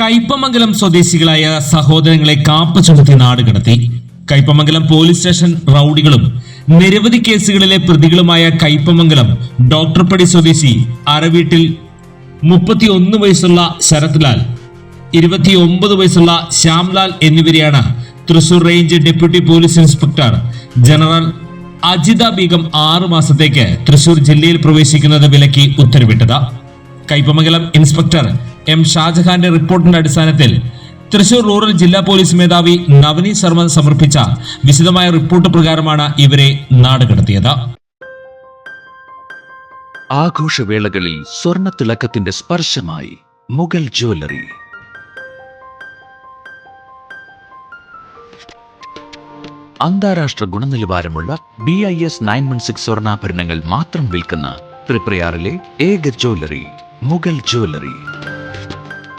കയ്പമംഗലം സ്വദേശികളായ സഹോദരങ്ങളെ കാപ്പ ചുമത്തി നാട് കടത്തി. കയ്പമംഗലം പോലീസ് സ്റ്റേഷൻ റൌഡികളും നിരവധി കേസുകളിലെ പ്രതികളുമായ കയ്പമംഗലം ഡോക്ടർപടി സ്വദേശി അരവീട്ടിൽ മുപ്പത്തിയൊന്ന് വയസ്സുള്ള ശരത്ലാൽ ഇരുപത്തിയൊമ്പത് വയസ്സുള്ള ശ്യാംലാൽ എന്നിവരെയാണ് Thrissur range deputy police inspector general Ajitha Begum ആറു മാസത്തേക്ക് തൃശൂർ ജില്ലയിൽ പ്രവേശിക്കുന്നത് വിലക്കി ഉത്തരവിട്ടത്. കൈപ്പമംഗലം ഇൻസ്പെക്ടർ എം ഷാജഹാന്റെ റിപ്പോർട്ടിന്റെ അടിസ്ഥാനത്തിൽ തൃശൂർ റൂറൽ ജില്ലാ പോലീസ് മേധാവി നവനി ശർമ്മ സമർപ്പിച്ച വിശദമായ റിപ്പോർട്ട് പ്രകാരമാണ് ഇവരെ നാടുകടത്തിയത്. ആഘോഷവേളകളിൽ സ്വർണത്തിളക്കത്തിന്റെ സ്പർശമായി മുഗൾ ജ്വല്ലറി. അന്താരാഷ്ട്ര ഗുണനിലവാരമുള്ള B I S nine one six സ്വർണാഭരണങ്ങൾ മാത്രം വിൽക്കുന്ന ത്രിപ്രയാറിലെ ഏക ജ്വല്ലറി മുഗൾ ജ്വല്ലറി.